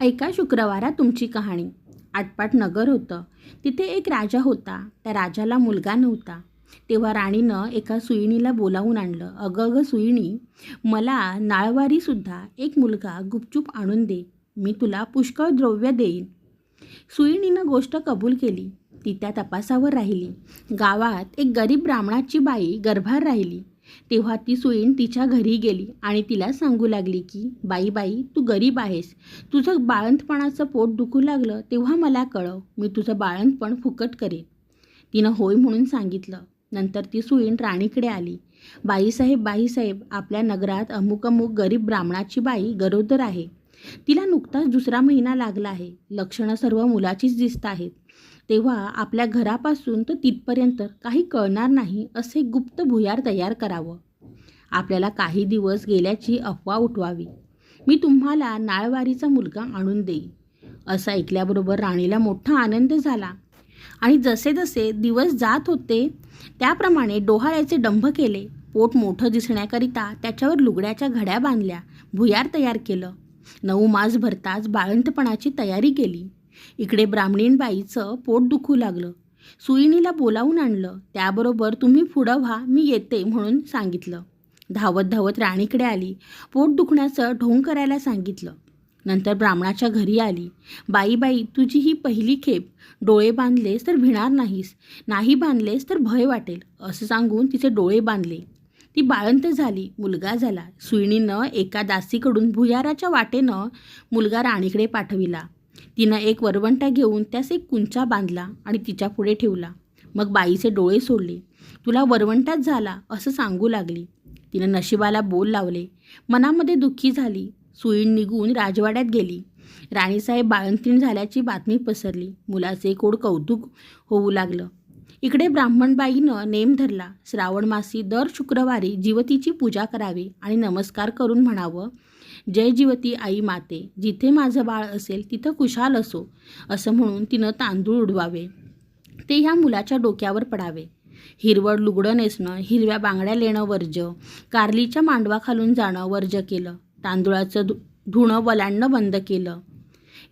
ऐका शुक्रवारा तुमची कहाणी. आटपाट नगर होतं. तिथे एक राजा होता. त्या राजाला मुलगा नव्हता. तेव्हा राणीनं एका सुईणीला बोलावून आणलं. अगं अगं सुईणी मला नाळवारीसुद्धा एक मुलगा गुपचूप आणून दे. मी तुला पुष्कळ द्रव्य देईन. सुईणीनं गोष्ट कबूल केली. ती त्या तपासावर राहिली. गावात एक गरीब ब्राह्मणाची बाई गर्भार राहिली. तेव्हा ती सुईण तिच्या घरी गेली आणि तिला सांगू लागली की बाई बाई तू गरीब आहेस. तुझं बाळंतपणाचं पोट दुखू लागलं तेव्हा मला कळव. मी तुझं बाळंतपण फुकट करेन. तिनं होय म्हणून सांगितलं. नंतर ती सुईण राणीकडे आली. बाईसाहेब बाईसाहेब आपल्या नगरात अमुक अमुक गरीब ब्राह्मणाची बाई गरोदर आहे. तिला नुकताच दुसरा महिना लागला आहे. लक्षणं सर्व मुलाचीच दिसत आहेत. तेव्हा आपल्या घरापासून तर तिथपर्यंत काही कळणार नाही असे गुप्त भुयार तयार करावं. आपल्याला काही दिवस गेल्याची अफवा उठवावी. मी तुम्हाला नाळवारीचा मुलगा आणून देईन. असं ऐकल्याबरोबर राणीला मोठा आनंद झाला. आणि जसे जसे दिवस जात होते त्याप्रमाणे डोहाळ्याचे डंभ केले. पोट मोठं दिसण्याकरिता त्याच्यावर लुगड्याच्या घड्या बांधल्या. भुयार तयार केलं. नऊ मास भरताच बाळंतपणाची तयारी केली. इकडे ब्राह्मणीणबाईचं पोट दुखू लागलं. सुईणीला बोलावून आणलं त्याबरोबर तुम्ही पुढं व्हा मी येते म्हणून सांगितलं. धावत धावत राणीकडे आली पोट दुखण्याचं ढोंग करायला सांगितलं. नंतर ब्राह्मणाच्या घरी आली. बाई बाई तुझी ही पहिली खेप. डोळे बांधलेस तर भिणार नाहीस नाही बांधलेस तर भय वाटेल असं सांगून तिचे डोळे बांधले. ती बाळंत झाली मुलगा झाला. सुईणीनं एका दासीकडून भुयाराच्या वाटेनं मुलगा राणीकडे पाठविला. तिनं एक वरवंटा घेऊन त्यास एक कुंचा बांधला आणि तिच्या पुढे ठेवला. मग बाईचे डोळे सोडले. तुला वरवंटाच झाला असं सांगू लागली तिनं नशिबाला बोल लावले. मनामध्ये दुःखी झाली. सुईण निघून राजवाड्यात गेली. राणीसाहेब बाळंतीण झाल्याची बातमी पसरली. मुलाचे कोड कौतुक होऊ लागलं. इकडे ब्राह्मणबाईनं नेम धरला. श्रावण मासी दर शुक्रवारी जीवतीची पूजा करावी आणि नमस्कार करून म्हणावं जय जीवती आई माते जिथे माझं बाळ असेल तिथं कुशाल असो असं म्हणून तिनं तांदूळ उडवावे. ते ह्या मुलाच्या डोक्यावर पडावे. हिरवळ लुगडं नेसणं हिरव्या बांगड्या लेणं वर्ज कारलीच्या मांडवाखालून जाणं वर्ज केलं तांदुळाचं धु धुणं वलांडणं बंद केलं.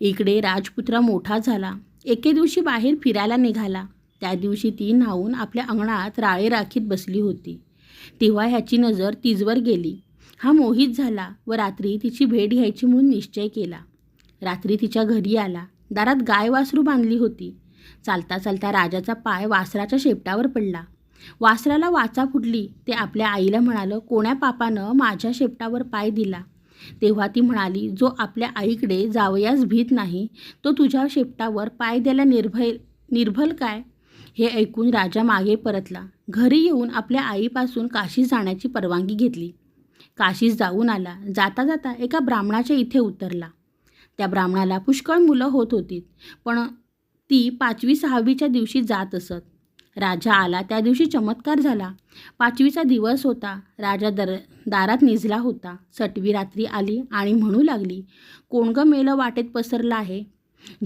इकडे राजपुत्रा मोठा झाला एके दिवशी बाहेर फिरायला निघाला. त्या दिवशी ती न्हावून आपल्या अंगणात राळे राखीत बसली होती. तेव्हा ह्याची नजर तिजवर गेली. हा मोहित झाला व रात्री तिची भेट घ्यायची म्हणून निश्चय केला. रात्री तिच्या घरी आला. दारात गाय वासरू बांधली होती. चालता चालता राजाचा पाय वासराच्या शेपटावर पडला. वासराला वाचा फुटली. ते आपल्या आईला म्हणालं कोण्या पापानं माझ्या शेपटावर पाय दिला? तेव्हा ती म्हणाली जो आपल्या आईकडे जावयास भीत नाही तो तुझ्या शेपटावर पाय द्यायला निर्भय निर्भल काय? हे ऐकून राजा मागे परतला. घरी येऊन आपल्या आईपासून काशी जाण्याची परवानगी घेतली. काशीस जाऊन आला. जाता जाता एका ब्राह्मणाच्या इथे उतरला. त्या ब्राह्मणाला पुष्कळ मुलं होत होती पण ती पाचवी सहावीच्या दिवशी जात असत. राजा आला त्या दिवशी चमत्कार झाला. पाचवीचा दिवस होता राजा दर दारात निजला होता. सटवी रात्री आली आणि म्हणू लागली कोण गं मेलं वाटेत पसरलं आहे?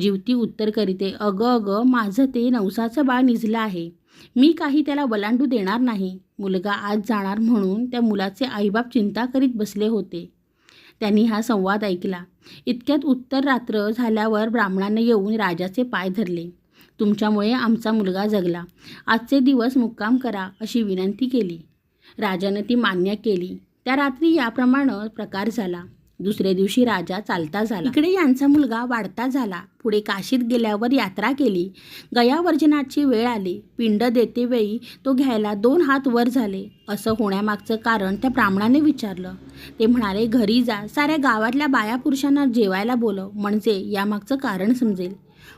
जीवती उत्तर करीते अगं अगं माझं ते नवसाचं बाळ निजलं आहे. मी काही त्याला वलांडू देणार नाही. मुलगा आज जाणार म्हणून त्या मुलाचे आईबाप चिंता करीत बसले होते. त्यांनी हा संवाद ऐकला. इतक्यात उत्तर रात्र झाल्यावर ब्राह्मणाने येऊन राजाचे पाय धरले. तुमच्यामुळे आमचा मुलगा जगला. आजचे दिवस मुक्काम करा अशी विनंती केली. राजानं ती मान्य केली. त्या रात्री याप्रमाणे प्रकार झाला. दुसऱ्या दिवशी राजा चालता झाला. इकडे यांचा मुलगा वाढता झाला. पुढे काशीत गेल्यावर यात्रा केली. गयावर्जनाची वेळ आली. पिंड देते वेळी तो घ्यायला दोन हात वर झाले. असं होण्यामागचं कारण त्या ब्राह्मणाने विचारलं. ते म्हणाले घरी जा. साऱ्या गावातल्या बाया पुरुषांना जेवायला बोलव. म्हणजे यामागचं कारण समजेल.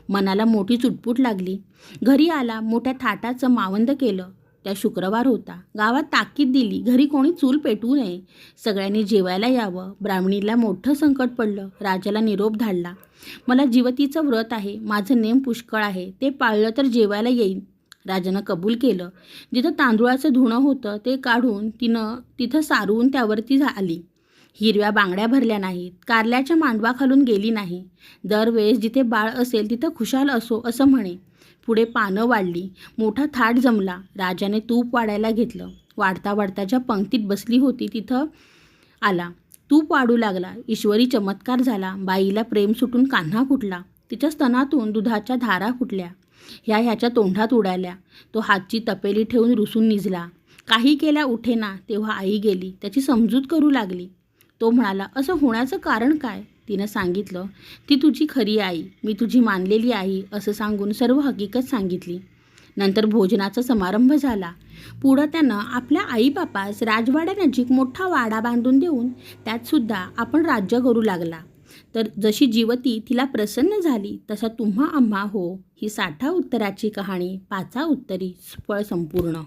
मनाला मोठी चुटपुट लागली. घरी आला मोठ्या थाटाचं मावंद केलं. त्या शुक्रवार होता. गावात ताकीद दिली. घरी कोणी चूल पेटवू नये. सगळ्यांनी जेवायला यावं. ब्राह्मणीला मोठं संकट पडलं. राजाला निरोप धाडला. मला जीवतीचं व्रत आहे. माझं नेम पुष्कळ आहे. ते पाळलं तर जेवायला येईन. राजानं कबूल केलं. जिथं तांदूळाचं धुणं होतं ते काढून तिनं तिथं सारवून त्यावरती आली. हिरव्या बांगड्या भरल्या नाहीत. कारल्याच्या मांडवाखालून गेली नाही. दरवेळेस जिथे बाळ असेल तिथं खुशाल असो असं म्हणे. पुढे पानं वाढली. मोठा थाट जमला. राजाने तूप वाढायला घेतलं. वाढता वाढता ज्या पंक्तीत बसली होती तिथं आला. तूप वाढू लागला. ईश्वरी चमत्कार झाला. बाईला प्रेम सुटून कान्हा फुटला. तिच्या स्तनातून दुधाच्या धारा फुटल्या. ह्या ह्याच्या तोंडात उडाल्या. तो हातची तपेली ठेवून रुसून निजला. काही केल्या उठेना तेव्हा आई गेली. त्याची समजूत करू लागली. तो म्हणाला असं होण्याचं कारण काय? तिनं सांगितलं ती तुझी खरी आई मी तुझी मानलेली आई असं सांगून सर्व हकीकत सांगितली. नंतर भोजनाचा समारंभ झाला. पुढं त्यानं आपल्या आईबापास राजवाड्यानजीक मोठा वाडा बांधून देऊन त्यातसुद्धा आपण राज्य करू लागला. तर जशी जीवती तिला प्रसन्न झाली तसा तुम्हा आम्हा हो ही साठा उत्तराची कहाणी पाचा उत्तरी फळ संपूर्ण.